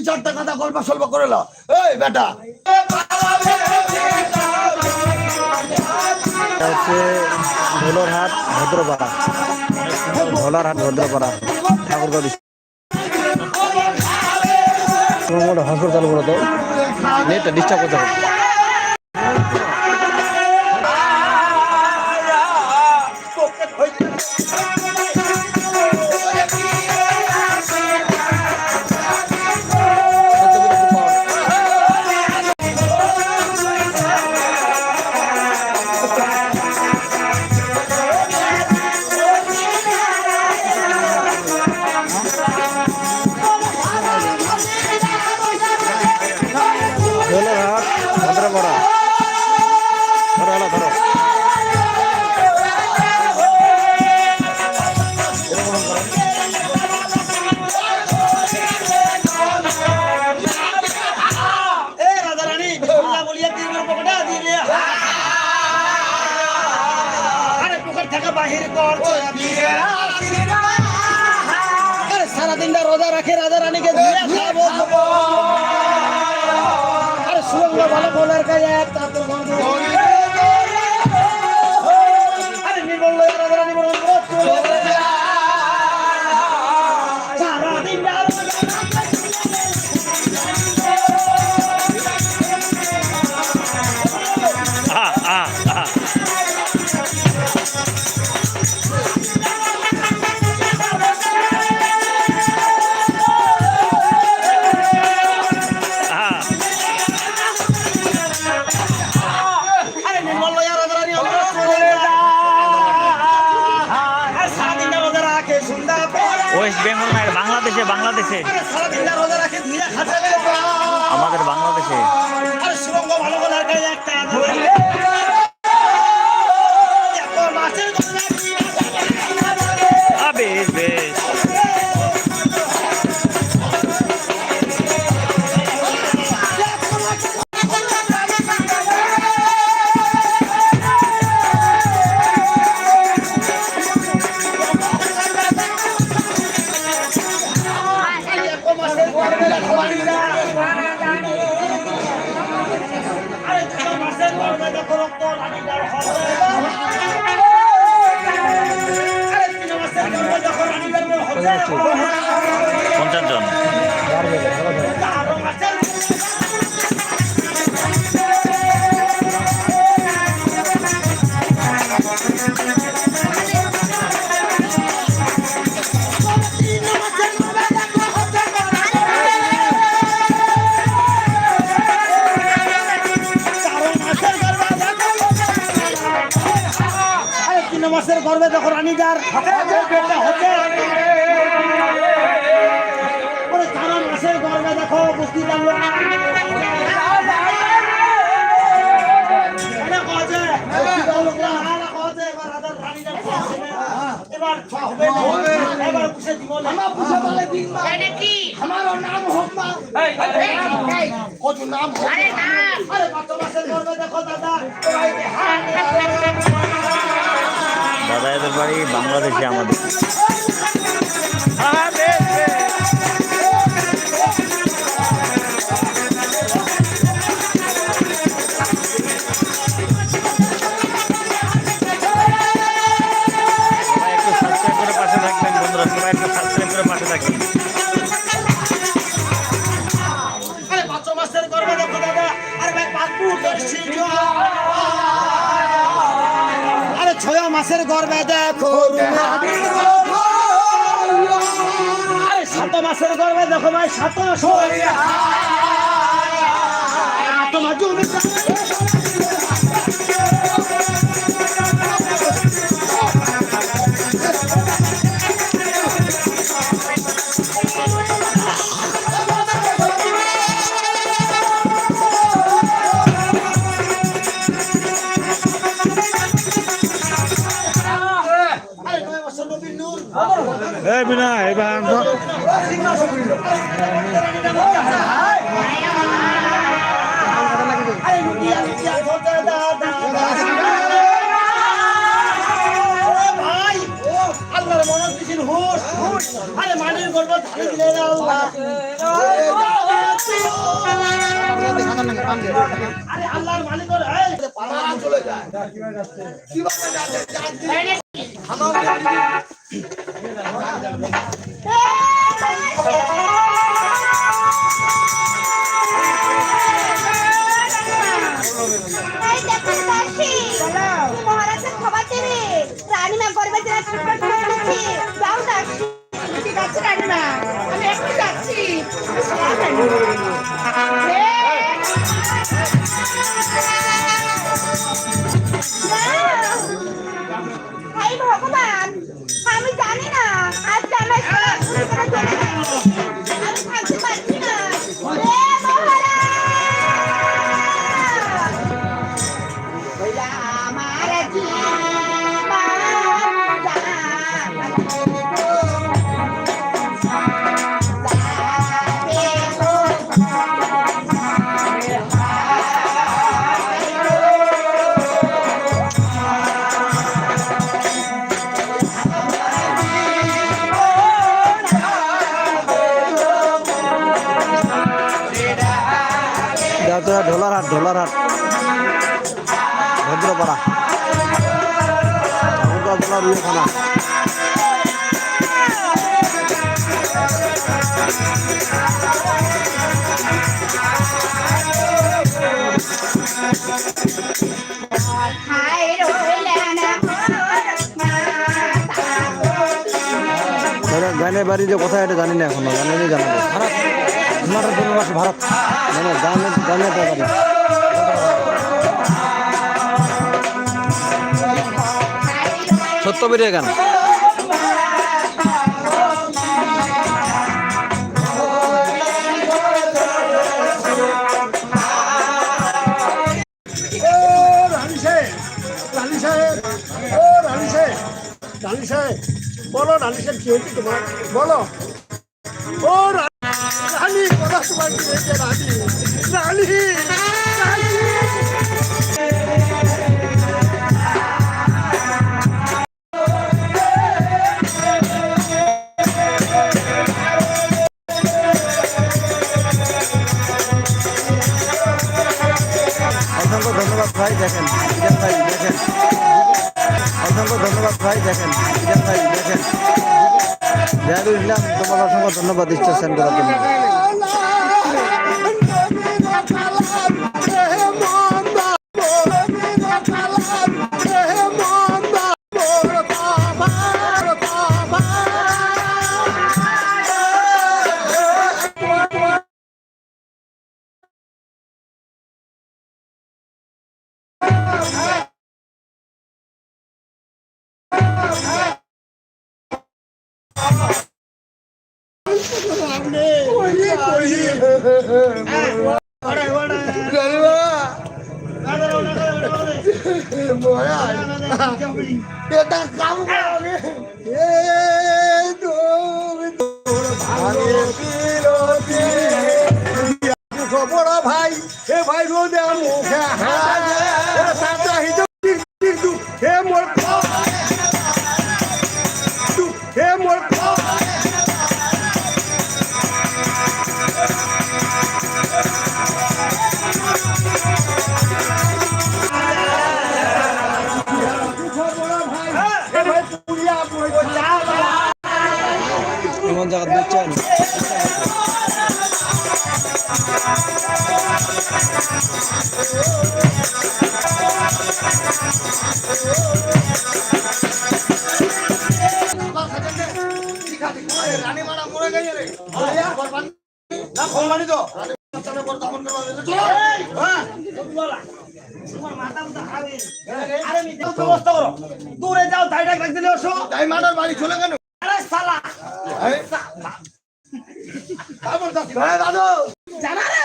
দুই চারটা কাঁদা গল্প সল্প করে লা। এই বেটা। হচ্ছে ভোলারহাট ভদ্রপাড়া। ভদ্রপাড়া। ডিস্টার্ব করতে হবে। বাহির করছে সারাদিনটা রোজা রাখে, রাজা রানীকে দিয়ে খাব। আরে সুরঙ্গ ভালো বলার কাজ এক জমিদার সারা মাসের গর্বে দেখো বুঝতে পারল না हमारो नाम होम्मा को जो नाम हो अरे नाम अरे बातों से देखो दादा দাদা এদের বাড়ি বাংলাদেশে আমাদের। রকমের সাতাশ। তোমার জন্য আরে আল্লাহর মালিক চলে যায় কীভাবে যাচ্ছে ঠিক আছে রানীমা আমি একটু যাচ্ছি। ঢোলার হাট ঢোলার হাট ভদ্রপাড়া ঠাকুরগাঁও গানের বাড়ি যে কোথায় এটা জানি না এখনও গানে নিয়ে জানাব। ভারত। মানে সত্যবীরের গান সাহেব বলো রানী সাহেব কি হয়েছে তোমার? বলো। ও বলো তোমার কি হয়েছে রানী অসংখ্য ধন্যবাদ ভাই, দেখেন ইজান ভাই, দেখেন। অসংখ্য ধন্যবাদ ভাই, দেখেন ইজান ভাই, দেখেন। জাহাদুল ইসলাম, তোমার অসংখ্য ধন্যবাদ ইচ্ছা সেন্ড করার জন্য বড় ভাই হে ভাই রোদে মুখে সাদা ওসো তাই মাটার বাড়ি চলে কেন আরে শালা তারপর। হ্যাঁ, দাদু জানা রে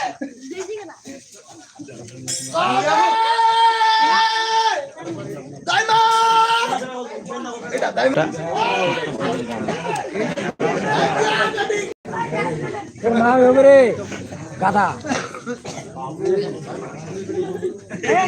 এটা দাইমা এই,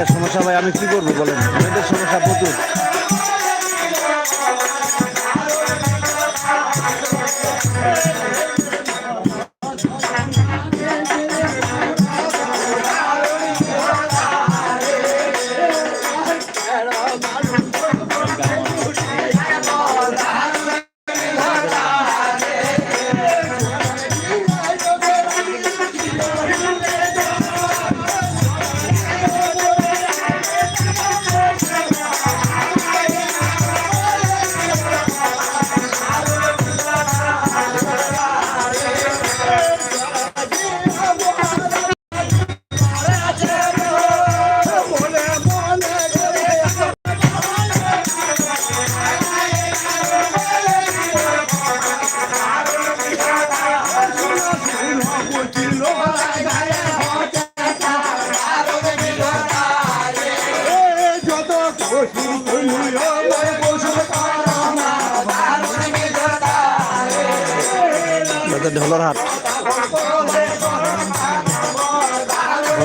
ভাই সমস্যা ভাই আমি কি করব বলেন? নেটের সমস্যা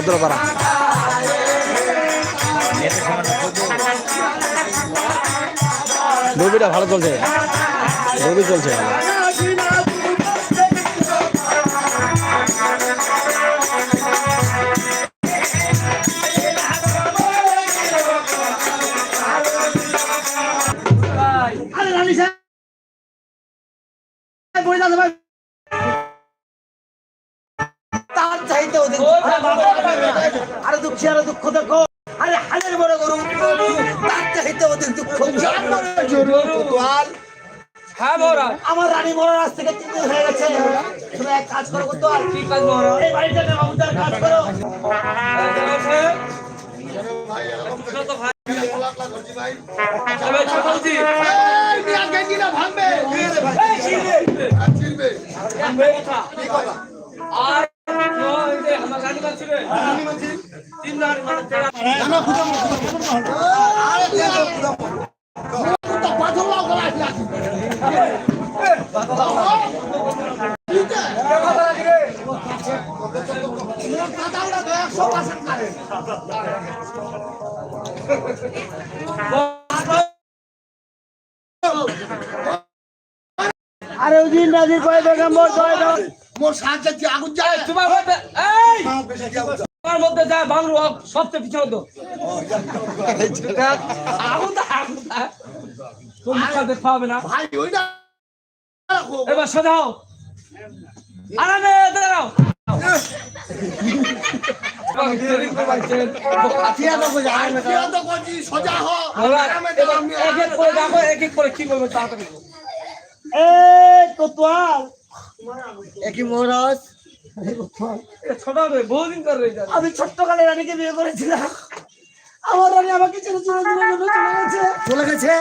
ভদ্রপাড়া মুভিটা ভালো চলছে। মুভি চলছে হ্যাঁ মহারাজ আমার রানী মরার আজ থেকে দিন হয়ে গেছে তুমি এক কাজ করো কোতোয়াল কি কাজ মহারাজ এই বাড়িতে বাবুদার কাজ করো আর আমার গাড়ি তিন মানে আরে উদিন রাজি কয় বেগম্বর কয় দাও মোর সাহায্যে আগুন যায় তোমার এই তোমার মধ্যে যায় বাংলু সবচেয়ে পিছনে তো না। এবার সোজাও আরামে দাঁড়াও হাতিয়া তো কই যায় হাতিয়া তো কই সোজা হ আরামে দাও, আমি এক এক করে দেখো এক এক করে কি করবে তাড়াতাড়ি একই মহারাজ। আমি ছোট্টকালে রানীকে বিয়ে করেছিলাম। আমার রানী আমাকে ছেড়ে চলে চলে চলে গেছে? চলে গেছে?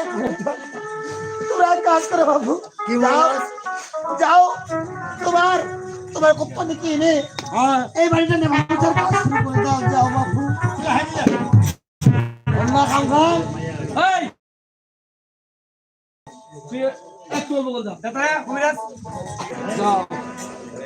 তোমরা এক কাজ করো বাবু। কি যাও তোমার তোমার কোম্পানি কি এনে। এই বাড়িটা করে দাও যাও বাবু। কাম খাও এই! তুই একটু বল দাও দাদা কবিরাজ যাও।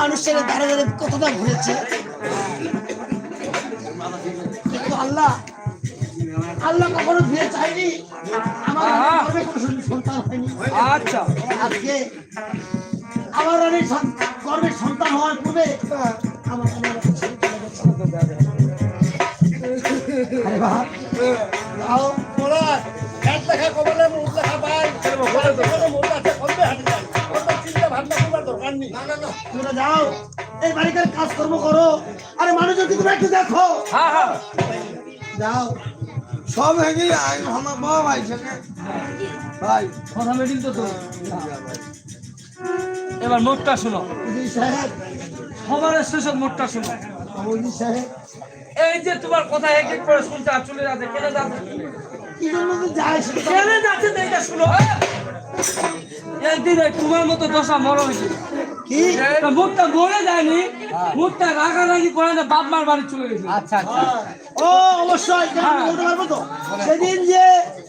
মানুষের ধারে ধারে কতটা ঘুরেছে? কিন্তু আল্লাহ আল্লাহ কখনো বিয়ে চাইনি আমার। সন্তান হয়নি। আচ্ছা। আজকে আমার সন- গর্ভে সন্তান হওয়ার পূর্বে আমার। আরে বাবা, যাও। এই বাড়িতে কাজকর্ম করো। আরে মানুষের দিকে একটু দেখো। হ্যাঁ হ্যাঁ। যাও। সব আমার বাবা ভাই ভাই। কথা মিটিং তো তো। এবার মোটটা শোনো। সবার শেষের মোটটা শোনো। এই যে তোমার কথা এক এক করে শুনতে আর চলে যাচ্ছে কেন যাচ্ছে? কেন শুনো? একদিন তোমার মতো দশা মরো হয়েছে। কি? মুখটা মরে যায়নি। মুখটা রাগারাগি করে না বাপ মার বাড়ি চলে গেছে। আচ্ছা আচ্ছা ও অবশ্যই আমি বলতে পারব তো? সেদিন যে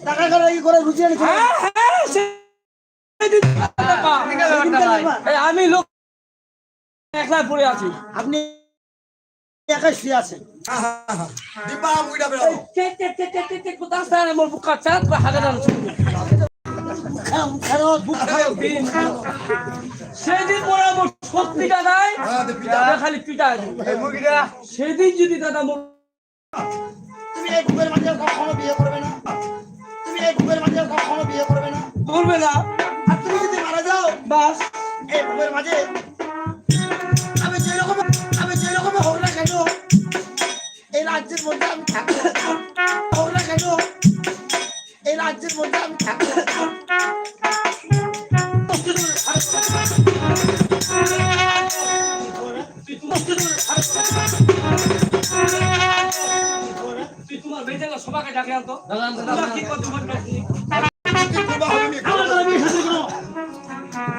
টাকা কাটাকি করে রুচি আনি হ্যাঁ হ্যাঁ সেদিন এই আমি লোক একলা পড়ে আছি। আপনি একাই শুয়ে আছেন। কোথায়? আমার বুক কাটছে। সেদিন আমার নাই। খালি পিটায় সেদিন যদি দাদা মোর তুমি এই বুকের মাঝে কখনো বিয়ে করবে না। তুমি এই বুকের মাঝে কখনো বিয়ে করবে না। করবে না। আর তুমি যদি মারা যাও বাস। এই বুকের মাঝে আমি যে রকম আমি যে রকম হোক না কেন এই রাজ্যের মধ্যে আমি থাকব। হোক না কেন এই রাজ্যের মধ্যে আমি থাকব। সবাইকে ডাকে আনতো কি কোনো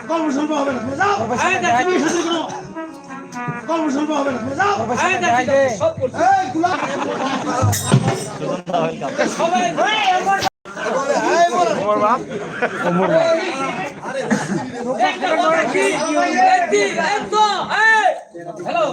কর্মসল্প হবে না যাও কর্মসল্প হবে না যাও সবাই। দিক, এই তো, এই। হ্যালো।